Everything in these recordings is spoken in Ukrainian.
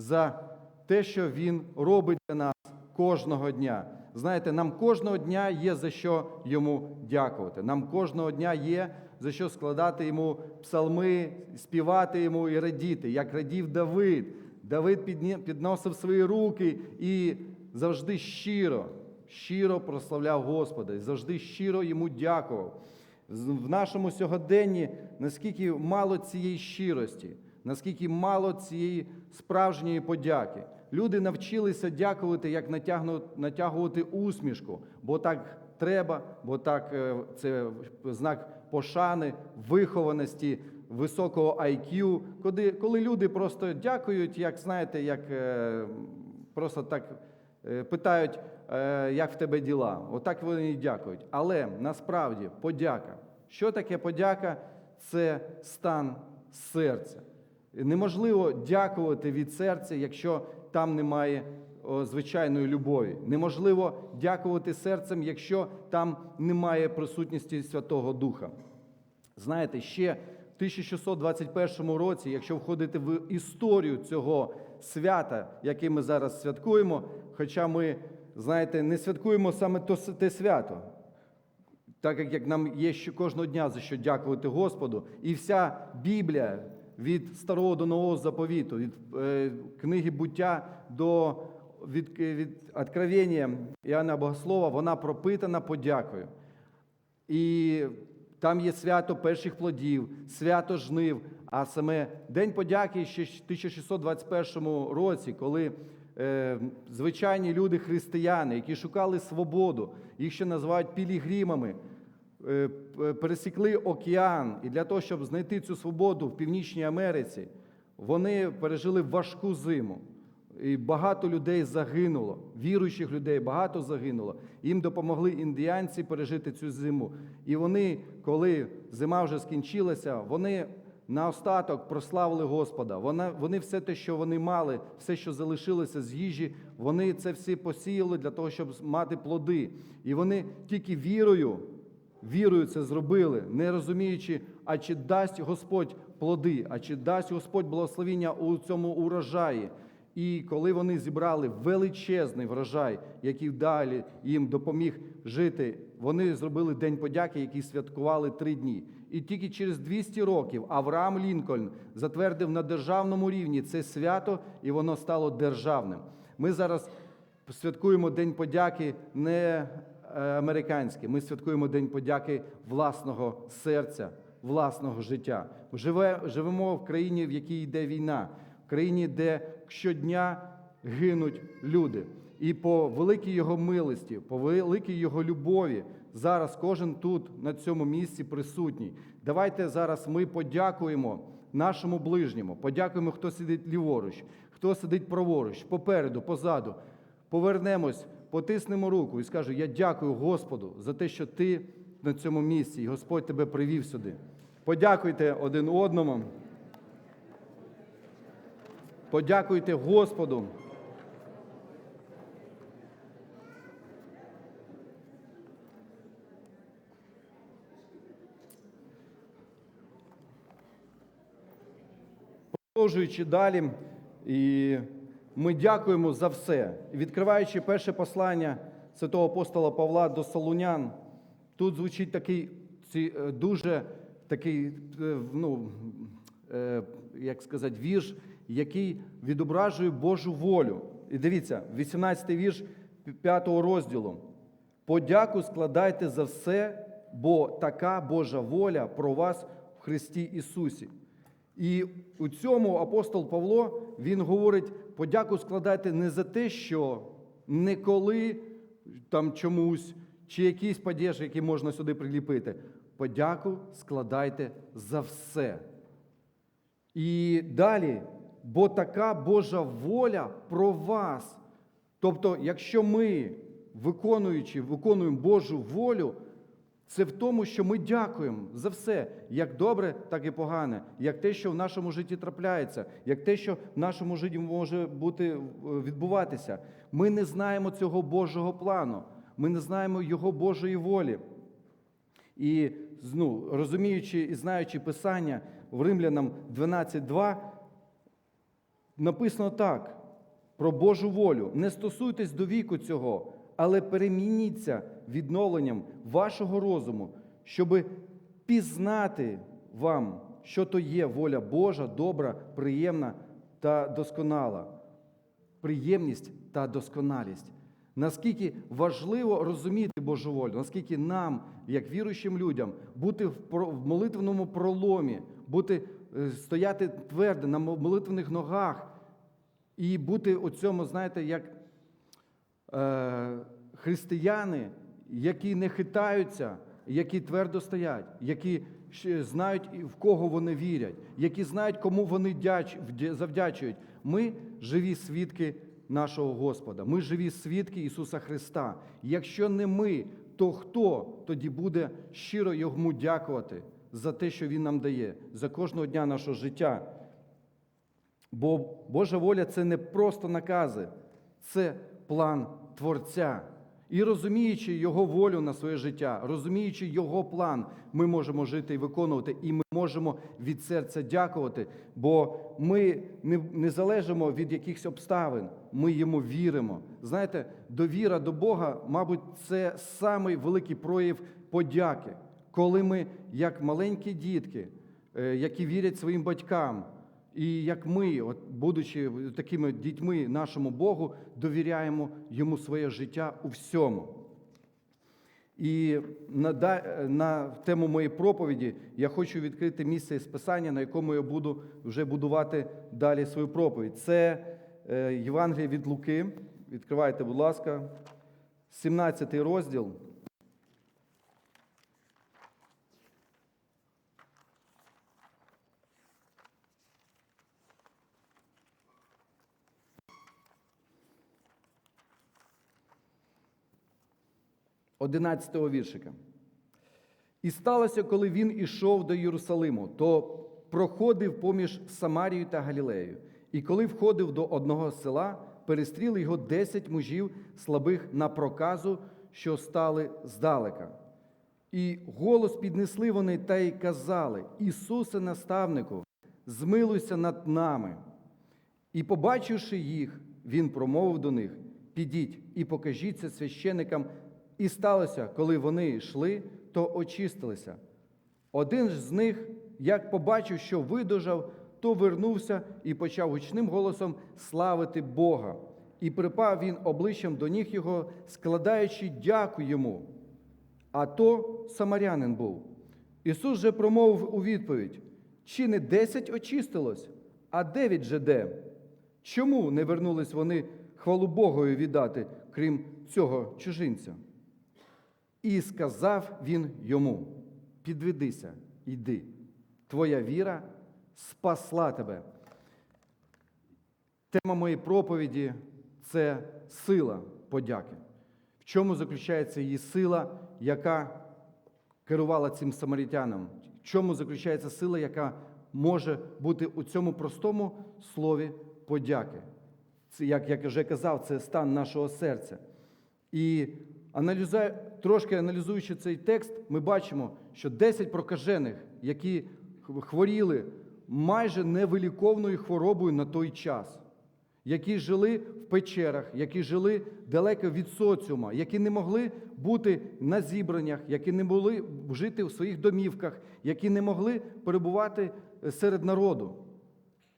за те, що Він робить для нас кожного дня. Знаєте, нам кожного дня є за що йому дякувати. Нам кожного дня є за що складати йому псалми, співати йому і радіти, як радів Давид. Давид підносив свої руки і завжди щиро, щиро прославляв Господа, і завжди щиро йому дякував. В нашому сьогоденні наскільки мало цієї щирості, наскільки мало цієї справжньої подяки. Люди навчилися дякувати, як натягувати усмішку, бо так треба, бо так е, це знак пошани, вихованості, високого IQ, коли, коли люди просто дякують, як знаєте, як е, просто так е, питають, як в тебе діла. Отак вони і дякують. Але насправді подяка. Що таке подяка? Це стан серця. Неможливо дякувати від серця, якщо там немає звичайної любові. Неможливо дякувати серцем, якщо там немає присутності Святого Духа. Знаєте, ще в 1621 році, якщо входити в історію цього свята, яке ми зараз святкуємо, хоча ми, знаєте, не святкуємо саме те свято, так як, нам є що кожного дня за що дякувати Господу, і вся Біблія від старого до нового заповіту, від е, книги буття до від, від Откровення Іоанна Богослова, вона пропитана подякою. І там є свято перших плодів, свято жнив. А саме День подяки ще в 1621 році, коли е, звичайні люди християни, які шукали свободу, їх ще називають пілігримами, е, пересікли океан, і для того, щоб знайти цю свободу в Північній Америці, вони пережили важку зиму. І багато людей загинуло, віруючих людей багато загинуло. Їм допомогли індіанці пережити цю зиму. І вони, коли зима вже скінчилася, вони наостаток прославили Господа. Вона, вони все те, що вони мали, все, що залишилося з їжі, вони це всі посіяли для того, щоб мати плоди. І вони тільки вірою вірою це зробили, не розуміючи, а чи дасть Господь плоди, а чи дасть Господь благословіння у цьому урожаї. І коли вони зібрали величезний врожай, який далі їм допоміг жити, вони зробили День подяки, який святкували три дні. І тільки через 200 років Авраам Лінкольн затвердив на державному рівні це свято, і воно стало державним. Ми зараз святкуємо День подяки не американське, ми святкуємо День подяки власного серця, власного життя. Живе, живемо в країні, в якій йде війна, в країні, де щодня гинуть люди. І по великій його милості, по великій його любові, зараз кожен тут, на цьому місці, присутній. Давайте зараз ми подякуємо нашому ближньому, подякуємо, хто сидить ліворуч, хто сидить праворуч, попереду, позаду. Повернемось, потиснемо руку і скажу: Я дякую Господу за те, що ти на цьому місці, і Господь тебе привів сюди. Подякуйте один одному. Подякуйте Господу. Продовжуючи далі, і ми дякуємо за все. Відкриваючи перше послання святого апостола Павла до Солунян, тут звучить такий е, дуже такий, е, ну, е, як сказати, вірш, який відображує Божу волю. І дивіться, 18 вірш 5 розділу. Подяку складайте за все, бо така Божа воля про вас в Христі Ісусі. І у цьому апостол Павло він говорить: подяку складайте не за те, що не коли там чомусь, чи якийсь падеж, який можна сюди приліпити. Подяку складайте за все. І далі, бо така Божа воля про вас. Тобто, якщо ми, виконуючи, виконуємо Божу волю, це в тому, що ми дякуємо за все, як добре, так і погане, як те, що в нашому житті трапляється, як те, що в нашому житті може бути е, відбуватися. Ми не знаємо цього Божого плану, ми не знаємо Його Божої волі. І ну, розуміючи і знаючи Писання в Римлянам 12.2, написано так про Божу волю. Не стосуйтесь до віку цього, але перемініться відновленням вашого розуму, щоби пізнати вам, що то є воля Божа, добра, приємна та досконала. Приємність та досконалість. Наскільки важливо розуміти Божу волю, наскільки нам, як віруючим людям, бути в молитвеному проломі, бути, е, стояти твердо на мо- молитвених ногах і бути у цьому, знаєте, як е, християни, які не хитаються, які твердо стоять, які знають, в кого вони вірять, які знають, кому вони завдячують. Ми живі свідки нашого Господа. Ми живі свідки Ісуса Христа. Якщо не ми, то хто тоді буде щиро йому дякувати за те, що Він нам дає, за кожного дня нашого життя? Бо Божа воля це не просто накази, це план Творця. І розуміючи Його волю на своє життя, розуміючи Його план, ми можемо жити і виконувати, і ми можемо від серця дякувати, бо ми не, не залежимо від якихось обставин, ми йому віримо. Знаєте, довіра до Бога, мабуть, це самий великий прояв подяки, коли ми, як маленькі дітки, е, які вірять своїм батькам, і як ми, от, будучи такими дітьми нашому Богу, довіряємо йому своє життя у всьому. І на, на тему моєї проповіді я хочу відкрити місце із Писання, на якому я буду вже будувати далі свою проповідь. Це е, Євангеліє від Луки. Відкривайте, будь ласка, 17 розділ. Одинадцятого віршика. І сталося, коли він ішов до Єрусалиму, то проходив поміж Самарією та Галілеєю. І коли входив до одного села, перестріли його десять мужів слабих на проказу, що стали здалека. І голос піднесли вони та й казали: Ісусе, наставнику, змилуйся над нами. І, побачивши їх, він промовив до них: Підіть і покажіться священикам. І сталося, коли вони йшли, то очистилися. Один ж з них, як побачив, що видужав, то вернувся і почав гучним голосом славити Бога. І припав він обличчям до ніг його, складаючи дяку йому. А то самарянин був. Ісус же промовив у відповідь: чи не десять очистилось, а дев'ять же де? Чому не вернулись вони хвалу Богові віддати, крім цього чужинця? І сказав він йому: Підведися, йди, твоя віра спасла тебе. Тема моєї проповіді це сила подяки. В чому заключається її сила, яка керувала цим самарітянам? В чому заключається сила, яка може бути у цьому простому слові подяки? Це, як я вже казав, це стан нашого серця. І аналізує, трошки аналізуючи цей текст, ми бачимо, що 10 прокажених, які хворіли майже невиліковною хворобою на той час, які жили в печерах, які жили далеко від соціума, які не могли бути на зібраннях, які не могли жити в своїх домівках, які не могли перебувати серед народу.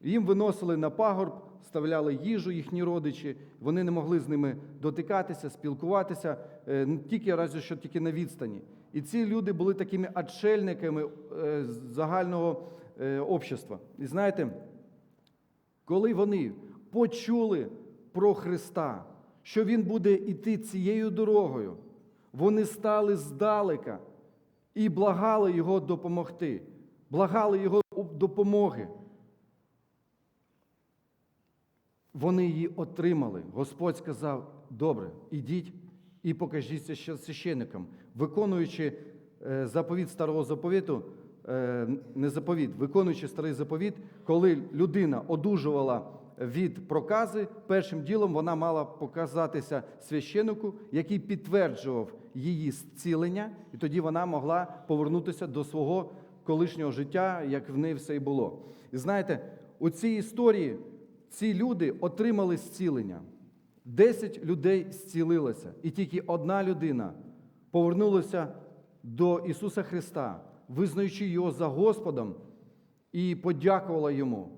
Їм виносили на пагорб, ставляли їжу їхні родичі, вони не могли з ними дотикатися, спілкуватися, е, тільки разі, що тільки на відстані. І ці люди були такими отшельниками е, загального е, общества. І знаєте, коли вони почули про Христа, що Він буде йти цією дорогою, вони стали здалека і благали Його допомогти, благали Його допомоги. Вони її отримали. Господь сказав: добре, ідіть і покажіться ще священникам, виконуючи е, заповіт старого заповіту, е, не заповіт, виконуючи старий заповіт, коли людина одужувала від прокази, першим ділом вона мала показатися священику, який підтверджував її зцілення, і тоді вона могла повернутися до свого колишнього життя, як в неї все і було. І знаєте, у цій історії ці люди отримали зцілення. Десять людей зцілилося, і тільки одна людина повернулася до Ісуса Христа, визнаючи Його за Господом і подякувала Йому.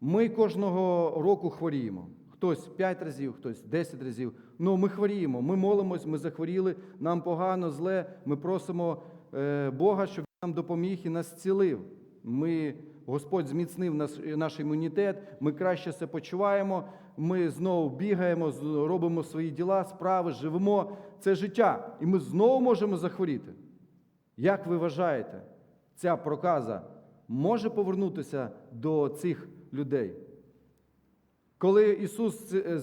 Ми кожного року хворіємо. Хтось 5 разів, хтось 10 разів. Ну, ми хворіємо, ми молимось, ми захворіли, нам погано, зле. Ми просимо е, Бога, щоб Він нам допоміг і нас зцілив. Ми, Господь зміцнив наш, наш імунітет, ми краще себе почуваємо, ми знову бігаємо, робимо свої діла, справи, живемо. Це життя. І ми знову можемо захворіти. Як ви вважаєте, ця проказа може повернутися до цих людей? Коли Ісус е,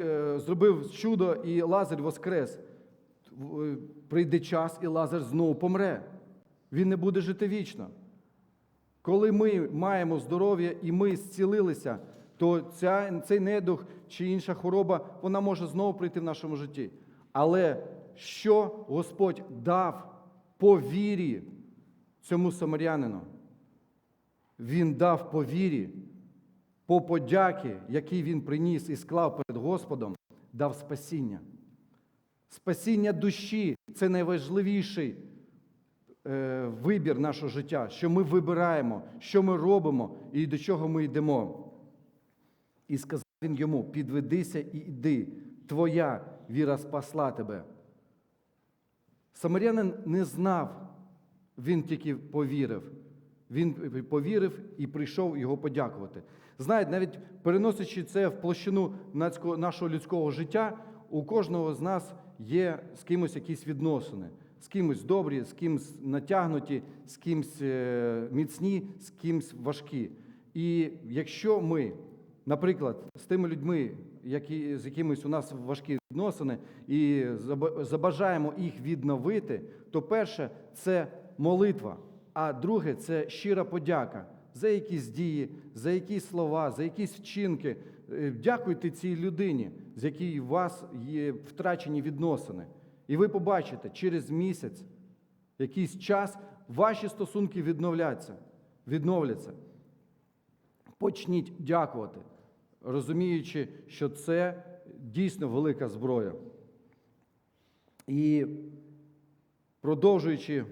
е, зробив чудо і Лазар воскрес, е, прийде час, і Лазар знову помре. Він не буде жити вічно. Коли ми маємо здоров'я і ми зцілилися, то ця, цей недух чи інша хвороба вона може знову прийти в нашому житті. Але що Господь дав по вірі цьому самарянину? Він дав по вірі, по подяки, який він приніс і склав перед Господом, дав спасіння. Спасіння душі це найважливіший вибір нашого життя, що ми вибираємо, що ми робимо і до чого ми йдемо. І сказав він йому: підведися і йди, твоя віра спасла тебе. Самарянин не знав, він тільки повірив. Він повірив і прийшов його подякувати. Знаєте, навіть переносячи це в площину нашого людського життя, у кожного з нас є з кимось якісь відносини. З кимось добрі, з кимось натягнуті, з кимось е, міцні, з кимось важкі. І якщо ми, наприклад, з тими людьми, які, з якимись у нас важкі відносини, і забажаємо їх відновити, то перше це молитва, а друге це щира подяка за якісь дії, за якісь слова, за якісь вчинки. Е, Дякуйте цій людині, з якій у вас є втрачені відносини. І ви побачите, через місяць, якийсь час, ваші стосунки відновляться, відновляться. Почніть дякувати, розуміючи, що це дійсно велика зброя. І продовжуючи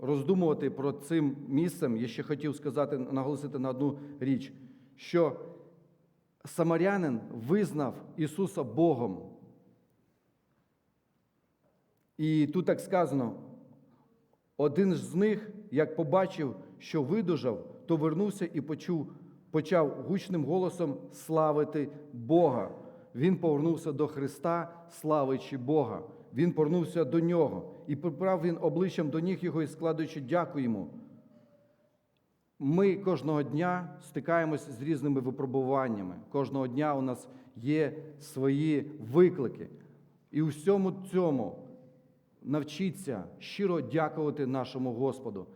роздумувати про цим місцем, я ще хотів сказати, наголосити на одну річ, що самарянин визнав Ісуса Богом. І тут так сказано: один з них, як побачив, що видужав, то вернувся і почув, почав гучним голосом славити Бога. Він повернувся до Христа, славичи Бога. Він повернувся до нього і приправ він обличчям до ніг його і складаючи дяку йому. Ми кожного дня стикаємось з різними випробуваннями. Кожного дня у нас є свої виклики. І у всьому цьому навчіться щиро дякувати нашому Господу.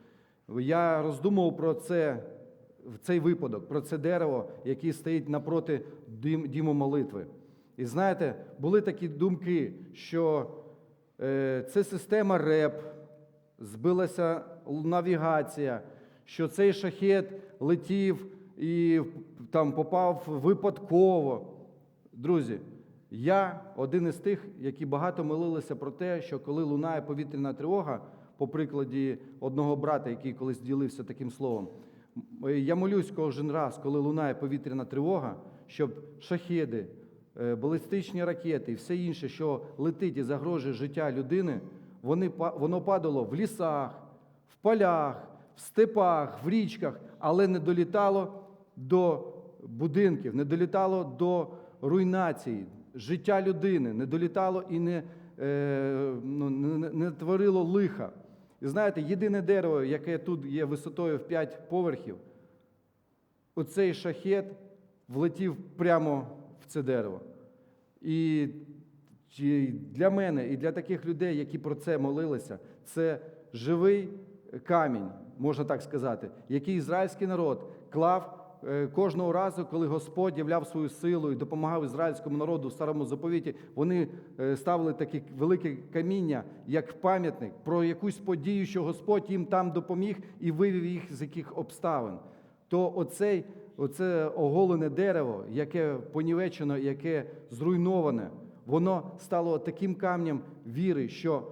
Я роздумував про це в цей випадок, про це дерево, яке стоїть напроти дім- діму молитви. І знаєте, були такі думки, що е, це система РЕП, збилася навігація, що цей шахет летів і там попав випадково. Друзі, я один із тих, які багато молилися про те, що коли лунає повітряна тривога, по прикладі одного брата, який колись ділився таким словом, я молюсь кожен раз, коли лунає повітряна тривога, щоб шахеди, е, балістичні ракети і все інше, що летить і загрожує життя людини, вони, воно падало в лісах, в полях, в степах, в річках, але не долітало до будинків, не долітало до руйнації, життя людини, не долітало і не, е, ну, не, не- творило лиха. І знаєте, єдине дерево, яке тут є висотою в 5 поверхів, оцей шахет влетів прямо в це дерево. І для мене і для таких людей, які про це молилися, це живий камінь, можна так сказати, який ізраїльський народ клав кожного разу, коли Господь являв свою силу і допомагав ізраїльському народу в старому заповіті, вони е, ставили таке велике каміння, як пам'ятник про якусь подію, що Господь їм там допоміг і вивів їх з яких обставин. То оцей оце оголене дерево, яке понівечено, яке зруйноване, воно стало таким камнем віри, що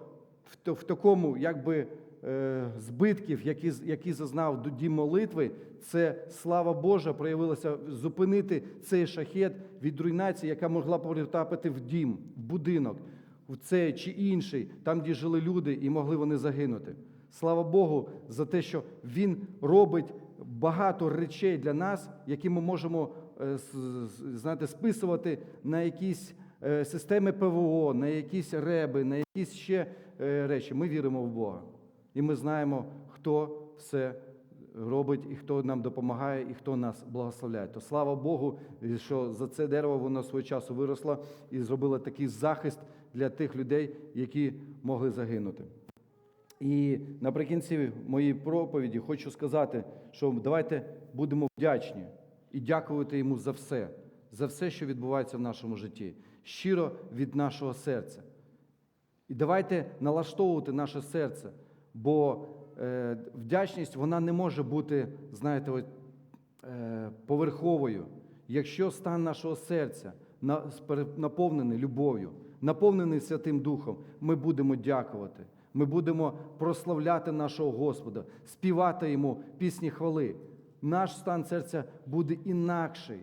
в такому, якби. Е, Збитків, які, які зазнав до дім молитви, це слава Божа проявилася зупинити цей шахет від руйнації, яка могла потрапити в дім, в будинок, в цей чи інший, там, де жили люди, і могли вони загинути. Слава Богу за те, що Він робить багато речей для нас, які ми можемо е, знаєте, списувати на якісь е, системи ПВО, на якісь реби, на якісь ще речі. Ми віримо в Бога. І ми знаємо, хто все робить, і хто нам допомагає, і хто нас благословляє. То слава Богу, що за це дерево воно свого часу виросло і зробило такий захист для тих людей, які могли загинути. І наприкінці моєї проповіді хочу сказати, що давайте будемо вдячні і дякувати йому за все, за все, що відбувається в нашому житті, щиро від нашого серця. І давайте налаштовувати наше серце, бо е, вдячність вона не може бути, знаєте, от, е, поверховою. Якщо стан нашого серця наповнений любов'ю, наповнений Святим Духом, ми будемо дякувати. Ми будемо прославляти нашого Господа, співати йому пісні хвали. Наш стан серця буде інакший.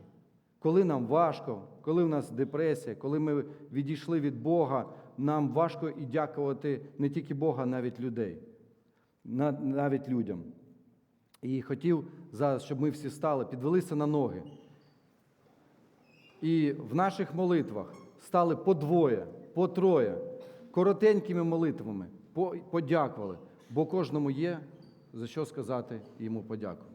Коли нам важко, коли в нас депресія, коли ми відійшли від Бога, нам важко і дякувати не тільки Бога, навіть людей, навіть людям. І хотів зараз, щоб ми всі стали, підвелися на ноги. І в наших молитвах стали по двоє, по троє, коротенькими молитвами, подякували, бо кожному є за що сказати йому подяку.